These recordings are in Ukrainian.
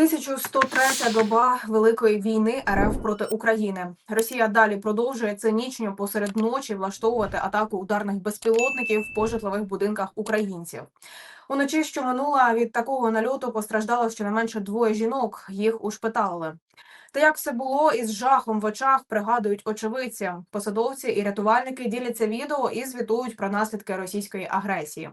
1103 доба великої війни РФ проти України. Росія далі продовжує цинічно посеред ночі влаштовувати атаку ударних безпілотників по житлових будинках українців. Уночі, що минула від такого нальоту, постраждало щонайменше двоє жінок. Їх ушпиталили. Та як все було із жахом в очах, пригадують очевидці. Посадовці і рятувальники діляться відео і звітують про наслідки російської агресії.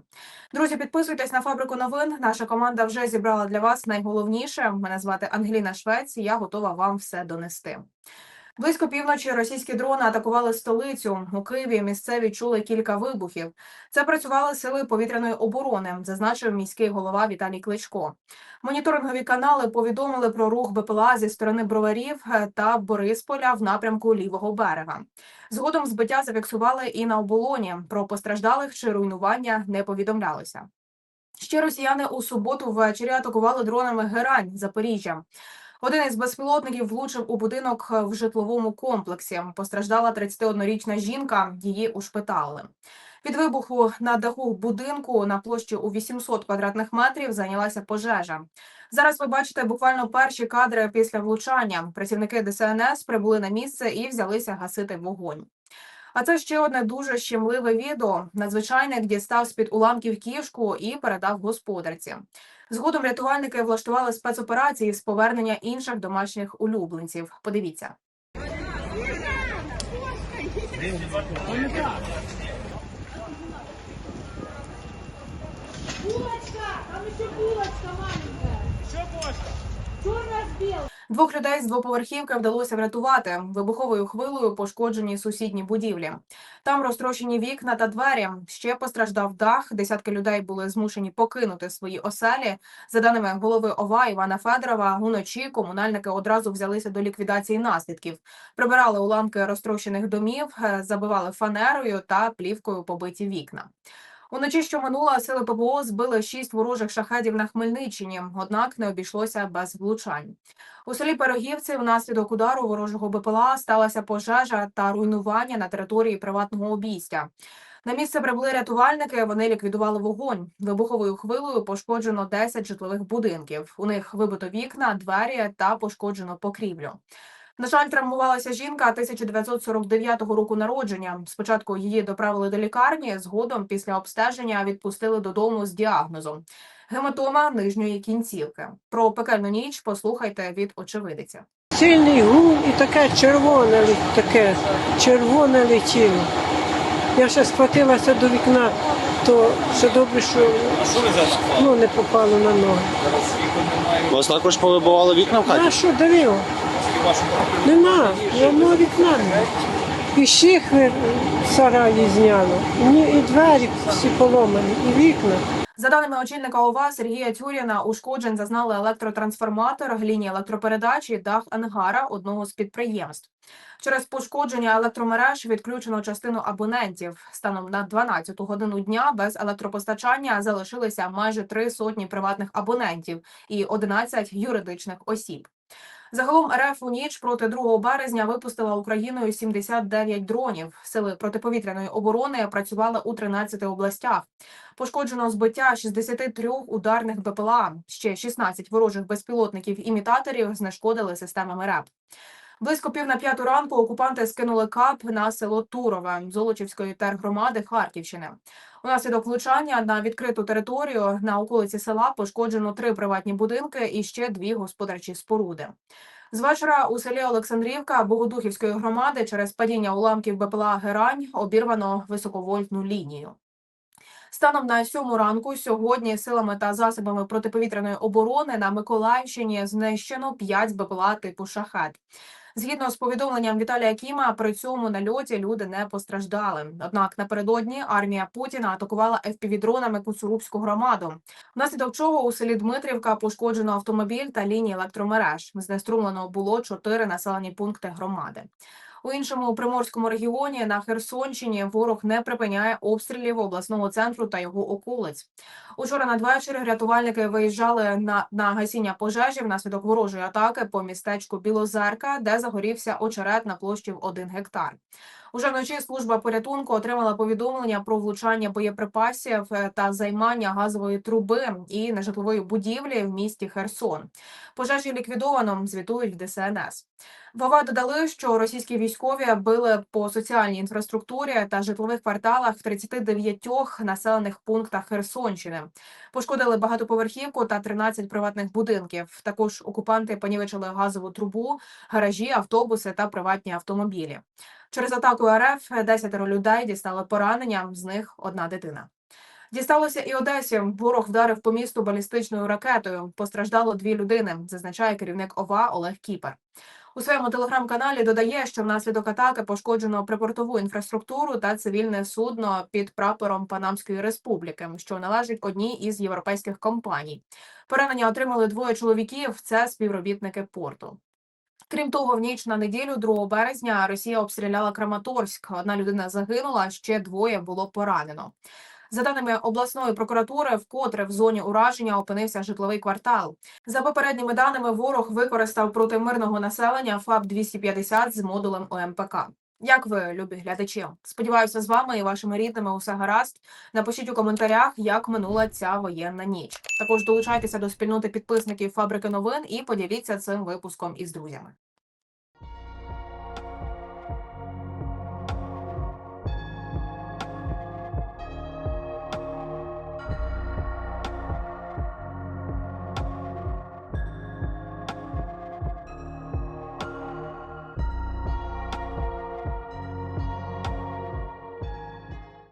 Друзі, підписуйтесь на фабрику новин. Наша команда вже зібрала для вас найголовніше. Мене звати Ангеліна Швець. Я готова вам все донести. Близько півночі російські дрони атакували столицю. У Києві місцеві чули кілька вибухів. Це працювали сили повітряної оборони, зазначив міський голова Віталій Кличко. Моніторингові канали повідомили про рух БПЛА зі сторони броварів е, та Борисполя в напрямку лівого берега. Згодом збиття зафіксували і на оболоні. Про постраждалих чи руйнування не повідомлялося. Ще росіяни у суботу ввечері атакували дронами Герань Запоріжжя. Один із безпілотників влучив у будинок в житловому комплексі. Постраждала 31-річна жінка. Її ушпитали. Від вибуху на даху будинку на площі у 800 квадратних метрів зайнялася пожежа. Зараз ви бачите буквально перші кадри після влучання. Працівники ДСНС прибули на місце і взялися гасити вогонь. А це ще одне дуже щемливе відео. Надзвичайник дістав з під уламків кішку і передав господарці. Згодом рятувальники влаштували спецоперації з повернення інших домашніх улюбленців. Подивіться. Булочка! Там еще булочка маленькая. Еще булочка. Черная с белым. Двох людей з двоповерхівки вдалося врятувати. Вибуховою хвилою пошкоджені сусідні будівлі. Там розтрощені вікна та двері. Ще постраждав дах. Десятки людей були змушені покинути свої оселі. За даними голови ОВА Івана Федорова, уночі комунальники одразу взялися до ліквідації наслідків. Прибирали уламки розтрощених домів, е, забивали фанерою та плівкою побиті вікна. Уночі, що минула, сили ППО збили шість ворожих шахедів на Хмельниччині, однак не обійшлося без влучань. У селі Пирогівці внаслідок удару ворожого БПЛА сталася пожежа та руйнування на території приватного обійстя. На місце прибули рятувальники. Вони ліквідували вогонь. Вибуховою хвилею пошкоджено 10 житлових будинків. У них вибито вікна, двері та пошкоджено покрівлю. На жаль, травмувалася жінка 1949 року народження. Спочатку її доправили до лікарні, згодом після обстеження відпустили додому з діагнозом гематома нижньої кінцівки. Про пекельну ніч послухайте від очевидиця. Сильний гул і таке червоне, таке червоне летіло. Я ще схватилася до вікна, то ще добре, що ну, не попало на ноги. У вас також повибивало вікна в А хаті? що давило? Нема, ні вікна. І щихви в сараї зняло, і двері всі поломані, і вікна. За даними очільника ОВА Сергія Тюріна, ушкоджень зазнали електротрансформатор, лінії електропередачі, дах ангара одного з підприємств. Через пошкодження електромереж відключено частину абонентів. Станом на 12 годину дня без електропостачання залишилися майже три сотні приватних абонентів і 11 юридичних осіб. Загалом РФ у ніч проти 2 березня випустила Україною 79 дронів. Сили протиповітряної оборони працювали у 13 областях. Пошкоджено збиття 63 ударних БПЛА. Ще 16 ворожих безпілотників-імітаторів знешкодили системами РЕП. Близько пів на п'яту ранку окупанти скинули кап на село Турове Золочівської тергромади Харківщини. Унаслідок влучання на відкриту територію на околиці села пошкоджено три приватні будинки і ще дві господарчі споруди. З вечора у селі Олександрівка Богодухівської громади через падіння уламків БПЛА Герань обірвано високовольтну лінію. Станом на сьому ранку сьогодні силами та засобами протиповітряної оборони на Миколаївщині знищено 5 БПЛА типу шахет. Згідно з повідомленням Віталія Кіма, при цьому нальоті люди не постраждали. Однак напередодні армія Путіна атакувала FPV-дронами Куцурубську громаду. Внаслідок чого у селі Дмитрівка пошкоджено автомобіль та лінії електромереж. Знеструмлено було чотири населені пункти громади. У іншому приморському регіоні на Херсонщині ворог не припиняє обстрілів обласного центру та його околиць. Учора надвечір рятувальники виїжджали на, на гасіння пожежі внаслідок ворожої атаки по містечку Білозерка, де загорівся очерет на площі в 1 гектар. Уже вночі служба порятунку отримала повідомлення про влучання боєприпасів е, та займання газової труби і нежитлової будівлі в місті Херсон. Пожежі ліквідовано, звітують в ДСНС. В ОВА додали, що російські військові били по соціальній інфраструктурі та житлових кварталах в 39 населених пунктах Херсонщини. Пошкодили багатоповерхівку та 13 приватних будинків. Також окупанти понівечили газову трубу, гаражі, автобуси та приватні автомобілі. Через атаку РФ 10 людей дістали поранення, з них одна дитина. Дісталося і Одесі. Ворог вдарив по місту балістичною ракетою. Постраждало дві людини, зазначає керівник ОВА Олег Кіпер. У своєму телеграм-каналі додає, що внаслідок атаки пошкоджено припортову інфраструктуру та цивільне судно під прапором Панамської республіки, що належить одній із європейських компаній. Поранення отримали двоє чоловіків. Це співробітники порту. Крім того, в ніч на неділю, 2 березня, Росія обстріляла Краматорськ. Одна людина загинула, ще двоє було поранено. За даними обласної прокуратури, вкотре в зоні ураження опинився житловий квартал. За попередніми даними, ворог використав проти мирного населення ФАБ 250 з модулем ОМПК. Як ви, любі глядачі? Сподіваюся, з вами і вашими рідними усе гаразд. Напишіть у коментарях, як минула ця воєнна ніч. Також долучайтеся до спільноти підписників фабрики новин і поділіться цим випуском із друзями.